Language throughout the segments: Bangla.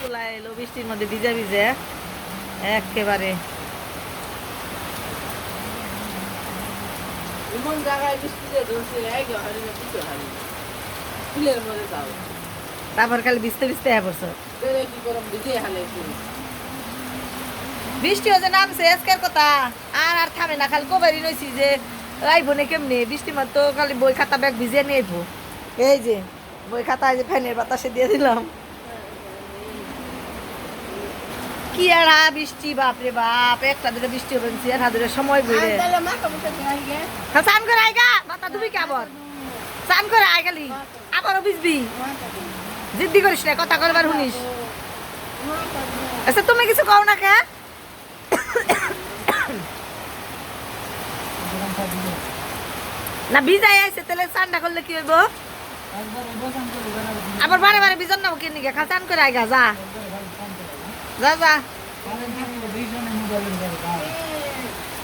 পোলা এলো বৃষ্টির মধ্যে ভিজে ভিজে একেবারে। এমন জায়গায় বৃষ্টিতে ধরছে এক হারি না দুটো ফুলের মধ্যে যাও। তারপর হ্যাঁ কি করম ভিজে হালে ফুল বৃষ্টি হচ্ছে নামছে আজকের কথা। আর আর থামে না খালি কবারই নইছি যে আইবো না কেমনি? বৃষ্টি মাত্র তো খালি বই খাতা ব্যাগ ভিজে নিয়ে এই যে বই খাতা যে ফ্যানের বাতাসে দিয়ে দিলাম। কি আর বৃষ্টি বাপরে বাপ একটা দুটো বৃষ্টি হবে আর হাজারের সময় বইরে। গে। হ্যাঁ, চান করে আইগা মাথা ধুবি কে আবার? চান করে আই আবারও ভিজবি। জিদ্দি করিস না কথা করবার শুনিস। আচ্ছা তুমি কিছু কও না কে? না ভিজাই আইছে তাহলে চান্ডা করলে কি হইব? আবার বারে বারে বিজন না কি নিকে খা চান করে আইগা যা। যা যা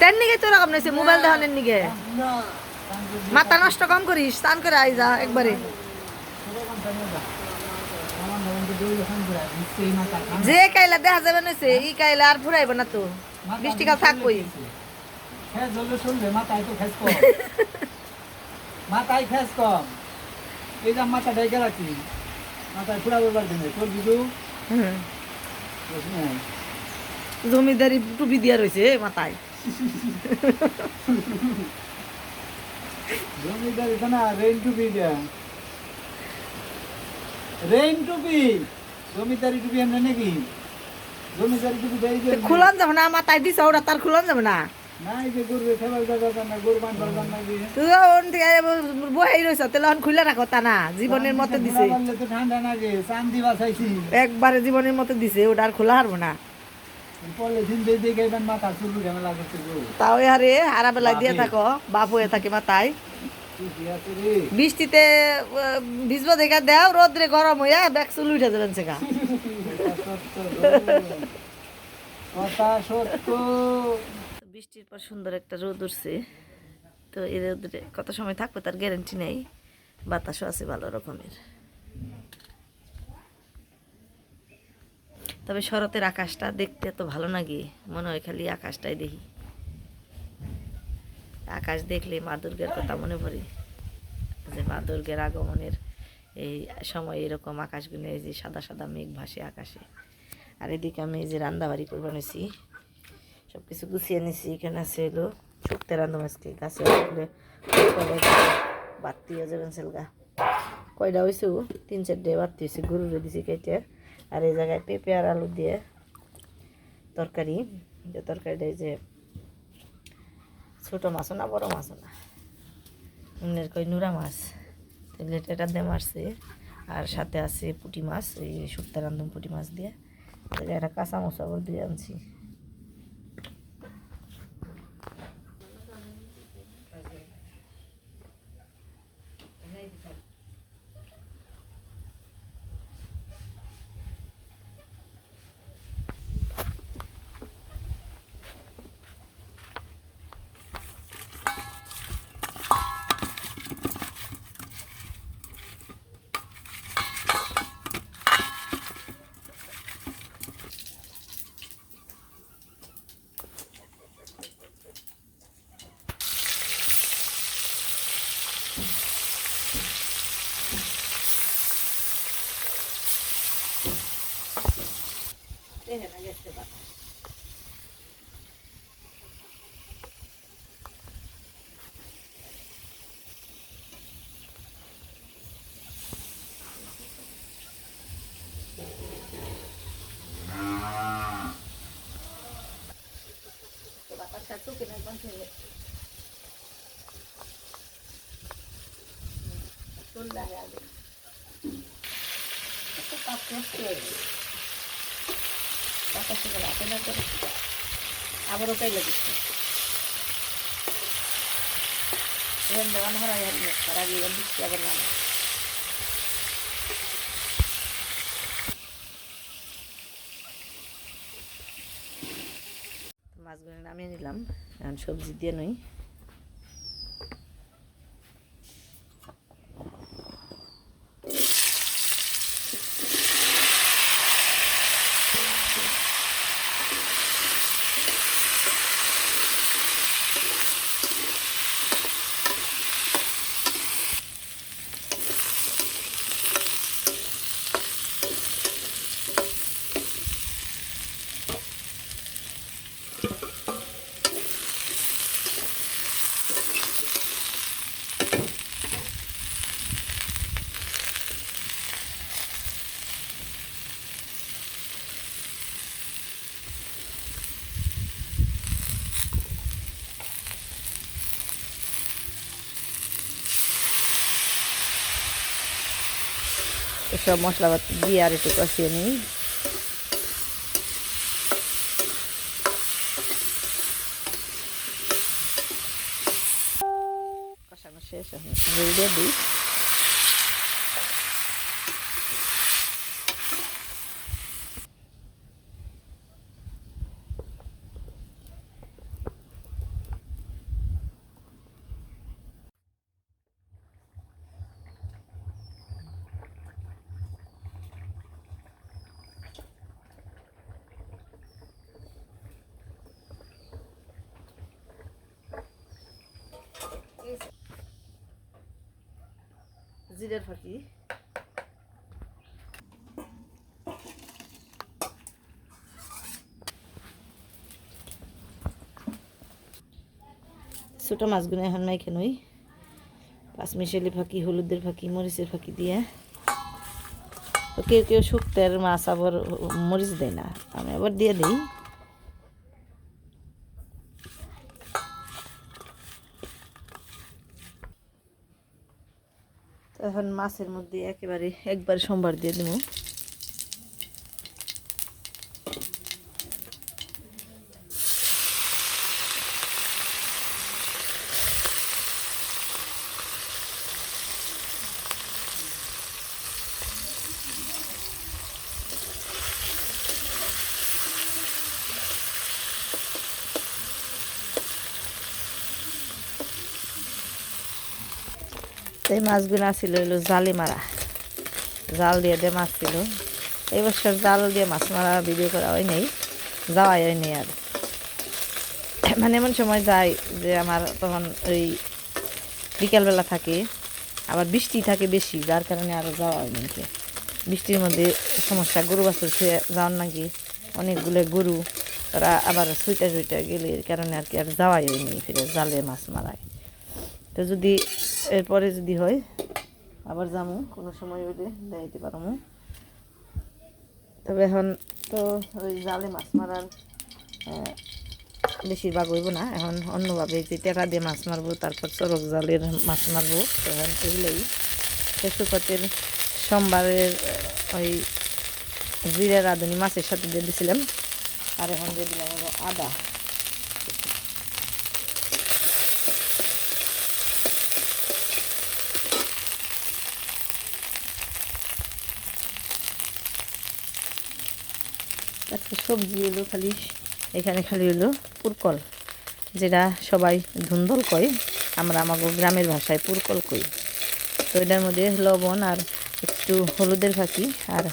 তেন নিকে তো রকম নইছে মোবাইল দেখানোর নিকে মাথা নষ্ট কম করিস চান করে আই যা একবারে। যে কাইলা দেখা যাবে নইছে ই কাইলা আর ফুরাইব না তো। বৃষ্টি কাল থাকবই। মাথায় তো ফেস কম। এই যে মাথা ডেকে রাখি মাথায় পুরা বলবার দিনে। তোর বিজু হুম। জমিদারি টুপি দিয়া রয়েছে মাথায়। জমিদারি তো না রেইন টুপি দিয়া। রেইন টুপি? জমিদারি টুপি এমনি নাকি? জমিদারি টুপি দেয় যে খুলন যাব না মাথায় দিছ ওরা তার খুলন যাব না। জীবনের মতো দিছে। একবারে জীবনের মতো দিছে ওটা আর খোলা হারবো না। তাও হারে হারা বেলা দিয়ে থাকো বাপ হয়ে থাকে মাথায়। বৃষ্টিতে ভিজবো দেখা দেও রোদ্রে গরম হইয়া ব্যাগ চুল উঠে যাবেন সেগা। কথা সত্য। বৃষ্টির পর সুন্দর একটা রোদ উঠছে। তো এই রোদে কত সময় থাকবে তার গ্যারেন্টি নেই। বাতাসও আছে ভালো রকমের। তবে শরতের আকাশটা দেখতে এত ভালো লাগে মনে হয় খালি আকাশটাই দেখি। আকাশ দেখলে মা দুর্গের কথা মনে পড়ে, যে মা দুর্গের আগমনের এই সময় এরকম আকাশগুলো এই যে সাদা সাদা মেঘ ভাসে আকাশে। আর এদিকে আমি এই যে রান্দাবাড়ি করব নিছি। সব কিছু গুছিয়ে নিছি, এখানে আছে এলো শুকতে রান্ধো আজকে গাছে আসলে বাড়তি যাবেন সেলগা কয়টা হয়েছে তিন চারটে বাড়তি হয়েছে গরুরে দিছি কেটে। আর এই জায়গায় পেঁপে আর আলু দিয়ে তরকারি। যে তরকারিটা এই যে ছোটো মাছও না, বড় মাছও না? উনের কই নুরা মাছ। এটা দিয়ে মারছে। আর সাথে আছে পুঁটি মাছ ওই শুক্তা রান্ধন পুঁটি মাছ দিয়ে। একটা কাঁচা মশলা দিয়ে আনছি। দেখে না গেছে পাতা satu kena bangsa ni. Betul lah ya. Itu tak kosong. আবারও ওটাই লেগেছে এখান দেওয়ানো হয় তার আগে দিচ্ছি, আবার মাছগুলো নামিয়ে নিলাম। এখন সবজি দিয়ে নই। সব মশলাপাতি দিয়ে আর একটু কষিয়ে নিই। কষানো শেষ এখন দিয়ে দিই। জিরের ফাঁকি। ছোটো মাছগুলো এখন নই। পাঁচমিশালি ফাঁকি, হলুদের ফাঁকি, মরিচের ফাঁকি দিয়ে। কেউ কেউ শুক্তের মাছ আবার মরিচ দেয় না, আমি আবার দিয়ে দিই। তো এখন মাছের মধ্যে একেবারে একবার সোমবার দিয়ে দেবো এই মাছগুলো ছিল হলো জালে মারা। জাল দিয়ে দিয়ে মাছ ছিল। এই বছর জাল দিয়ে মাছ মারা ভিডিও করা হয় নাই, যাওয়াই হয় নাই আর। মানে এমন সময় যায় যে আমার তখন ওই বিকালবেলা থাকে, আবার বৃষ্টি থাকে বেশি, যার কারণে আরও যাওয়া হয় নাকি বৃষ্টির মধ্যে সমস্যা, গরু বাছুর ছুঁয়ে যাওয়ার নাকি অনেকগুলো গরু, ওরা আবার সুইটা সুইটা গেলে কারণে আর কি আর যাওয়াই হয়নি ফিরে জালে মাছ মারায়। তো যদি এরপরে যদি হয়, আবার যামু। কোনো সময় হইলে দেখাইতে পারমু। তবে এখন তো ওই জালে মাছ মারার বেশিরভাগ হইব না। এখন অন্যভাবে যে টেকা দিয়ে মাছ মারবো, তারপর চরক জালের মাছ মারবো, তো এখন এগুলোই। শেষুপাতের সোমবারের ওই জিরা রাঁধুনি মাছের সাথে দিয়ে দিয়েছিলাম আর এখন দিয়ে দিলাম আদা। সবজি এলো খালি, এখানে খালি হলো পুরকল, যেটা সবাই ধুন্দল কয় আমরা আমাকে গ্রামের ভাষায় পুরকল কই তো এটার মধ্যে লবণ আর একটু হলুদের ফাঁকি আর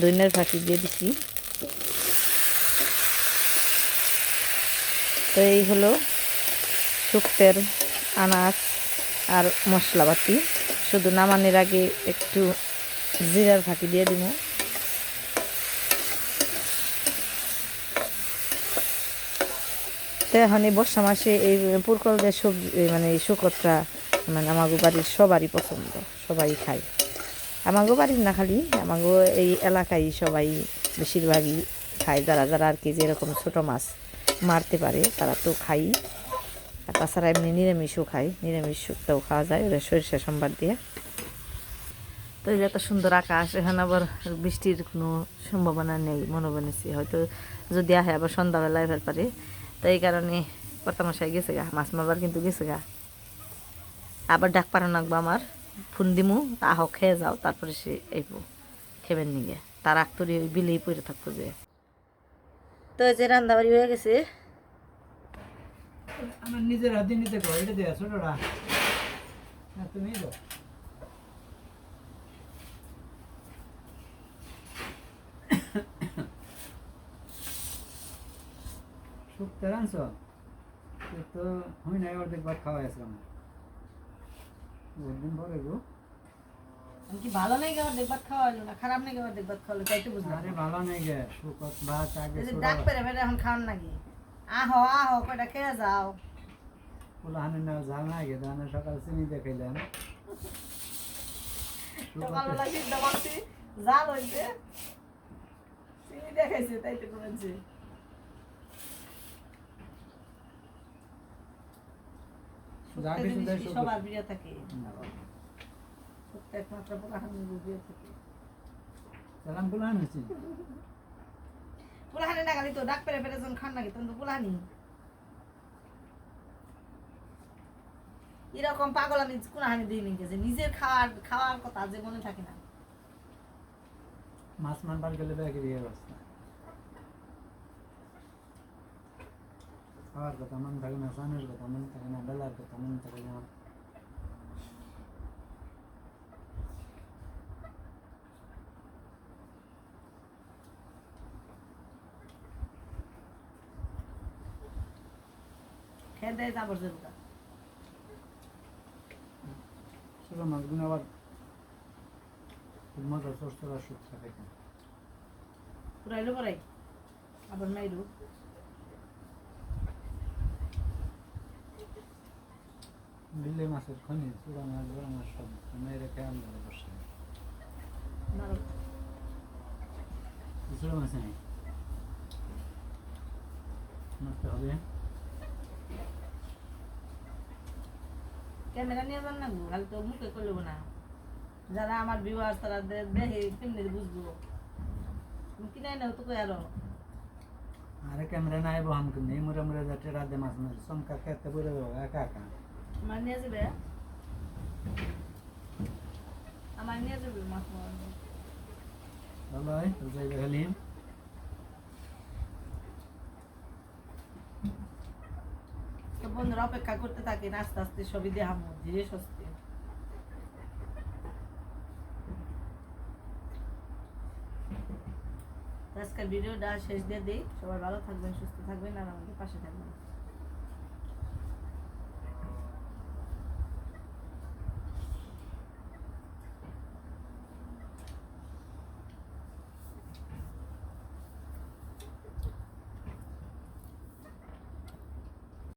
দইনের ফাঁকি দিয়ে দিছি। তো এই হলো শুক্তের আনাজ আর মশলাপাতি। শুধু নামানোর আগে একটু জিরার ফাঁকি দিয়ে দিব। তো এখন এই বর্ষা মাসে এই পুরকল দিয়ে সবজি মানে এই শুকরটা মানে আমাগো বাড়ির সবারই পছন্দ, সবাই খায়। আমাগো বাড়ির না খালি, আমাগো এই এলাকায় সবাই বেশিরভাগই খায়। যারা যারা আর কি যেরকম ছোটো মাছ মারতে পারে, তারা তো খাই। আর তাছাড়া এমনি নিরামিষও খায়, নিরামিষ শুক্তাও খাওয়া যায় ওরা সরিষা সোমবার দিয়ে। তো এই যে এত সুন্দর আকাশ, এখানে আবার বৃষ্টির কোনো সম্ভাবনা নেই, মনে বনেছি হয়তো যদি আহে আবার সন্ধ্যাবেলায় এবার পারে। তো এই কারণে কর্তামশাই গেছে গা, মাছ মারবার কিন্তু গেছে গা। আবার ডাক পারানো লাগবো আমার, ফোন দিমু, আহ, খেয়ে যাও, তারপরে সে আইব, খেবেন নিগে তার আক্তরি ওই বিলেই পড়ে থাকতো যে। তো যে রান্নাবাড়ি হয়ে গেছে। নিজের হাতে নিতে কো এটা দেয়া ছোটটা না তুমি দাও। শুক্তে রাঁধছ তো হয় নাই অর্ধেক ভাত খাওয়া আছে আমার বহুত দিন পরে গো আমি কি ভালো নেই গেবার দেখবার খাওয়ালো না খারাপ নেই গেবার দেখবার খাওয়ালো তাই তো বুঝলাম আরে ভালো নেই গে শুকত ভাত আগে ডাক পেরে ফেরে এখন খাওয়ান নাকি আহো আহো কয়টা খেয়ে যাও পোলাহানের না ঝাল নাই গে সকাল চিনি দেখাইলাম সকালবেলা সিদ্ধ করছি জাল হইছে চিনি দেখাইছে তাই তো করেছে যা শুক্তো কিছু জিনিস দেয় কি শুক্তো। সবার প্রিয় থাকে? একমাত্র পোলাহানের বিয়ে থাকে। সালামগুলো আনেছি পুলাহানি না খালি তো ডাক পেরে পেরে যখন খান নাকি তখন তো পুলাহানি এরকম পাগল আমি কোনহানি দিই নি যে নিজের খাওয়ার খাওয়ার কথা যে মনে থাকে না। মাছ মানবার গেলে ব্যাগে দিয়ে অবস্থা খাওয়ার কথা মন থাকে না স্নানের কথা মন থাকে না বেলার কথা মন থাকে না দেয় যাবর জরুরা ছোটো মাছগুলো আবার খুব মজা সরষের আর সুখ থাকে পুরাইলো পরে আবার মাইরু বিলে মাছের খনি চূড়া মাছ বড় মাছ সব। মেয়েরা খেয়ে বসে চূড়া মাছ নেই। মাছটা হবে। ক্যামেরা নিয়ে যান না খালি তো মুখে করলেও না। যারা আমার ভিউয়ার্স তারা দেখে কেমনি বুঝব। কিনাই না তো কই আরও। আরে ক্যামেরা নাই বহাম এই মুরে মুরে যাতে রাতে মাছ মাছ চমকা খেতে বলে দেবো একা একা। আমার নিয়ে যাবে আমার নিয়ে যাবে মাছ মারা ভালো তো তো বন্ধুরা অপেক্ষা করতে থাকেন আস্তে আস্তে সবই দেখামো ধীরে সস্তে। তো আজকের ভিডিওটা শেষ দিয়ে দিই। সবাই ভালো থাকবেন সুস্থ থাকবেন আর আমাদের পাশে থাকবেন।